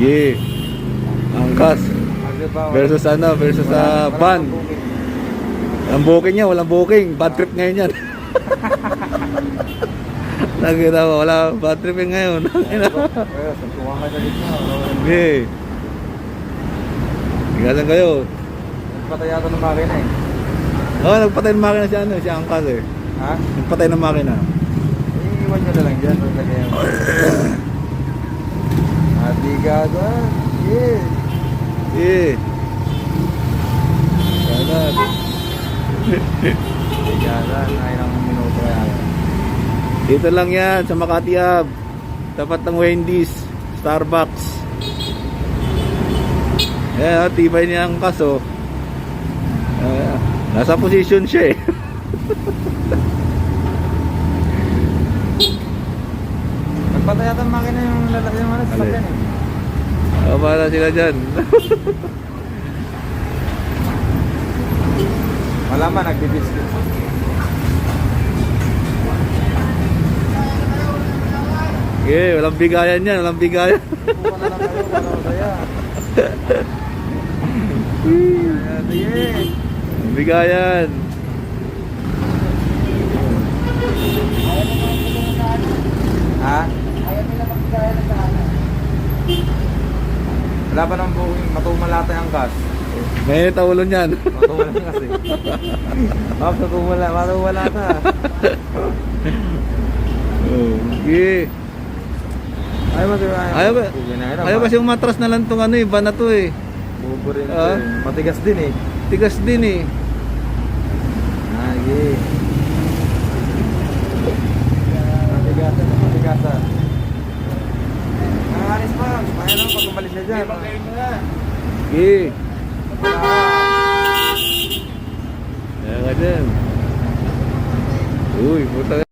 Yeah. Angkas. Versus ano, versus sa wala van. pang booking. Ang booking niya, walang booking. Bad trip ngayon yan. Nakita mo, wala bad trip ngayon. Okay. Galang kayo. Nagpatay yata ng makina eh. Oo, oh, nagpatay ng makina si ano, si Angkas eh. Ha? Nagpatay ng makina. Iiwan nyo na lang dyan. lagyan. Adigada. Yeah. Yeah. Galang. Adigada. Ay ng minuto kaya. Dito lang yan, sa Makati Hub. Tapat ng Wendy's, Starbucks. Eh, tibay niya ang kaso. Eh, nasa position siya eh. Nagpatay yata ng makina yung lalaki yung ano, sasakyan eh. O, para sila dyan. Malaman, nagbibiscuit. Okay, walang bigayan yan, walang bigayan. Kuha na lang kayo para masaya. Ayan, Sige. Walang bigayan. Ha? Wala pa nang booking, matumalata yung gas. May taulo niyan. Matuwala kasi. Map, matuwala, matuwala ka. Okay. Ay, matuwala. Ayaw ba? Ayaw kasi umatras na lang tong ano eh, van na to eh. Bubo rin. Ah? eh. Matigas din eh. Tigas din eh. Ah, umalis na dyan. Okay. Ah. Ayan ka dyan. Uy, puta